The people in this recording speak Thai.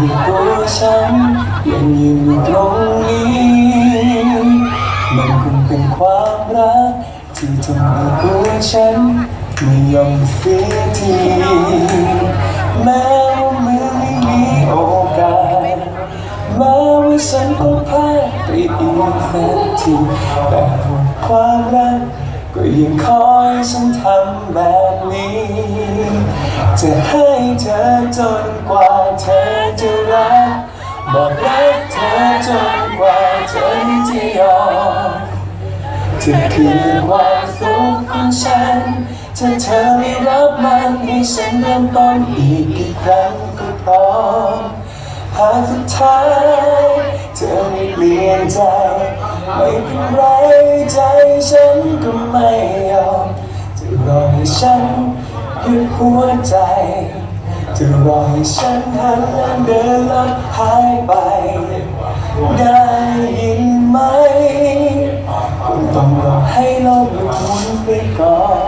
ยู่ตัวฉันยังยืนอยู่ตรงนี้ มันคงเป็นความรัก ที่ทำให้ตัวฉันไม่ยอมเสียทีแม้ว่ามือไม่มีโอกาสแม้ว่าฉันต้องพลาดไปอีกสักทีแต่ความรักก็ยังคอยฉันทำแบบนี้ จะให้เธอจนกว่าเธอจะรักบอกรักเธอจนกว่าเธอจะยอมเธอคือความสุขของฉันถ้าเธอไม่รับมันให้ฉันเริ่มต้นอีกกี่ครั้งก็พร้อมหากสุดท้ายเธอไม่เปลี่ยนใจไม่เป็นไรใจฉันก็ไม่ยอมจะรอให้ฉัน ยุดหัวใจจะรอให้ฉันหันหลังเดินลับหายไป ได้ยินไหมคงต้องรอให้ลกหยุดหมุนไปก่อน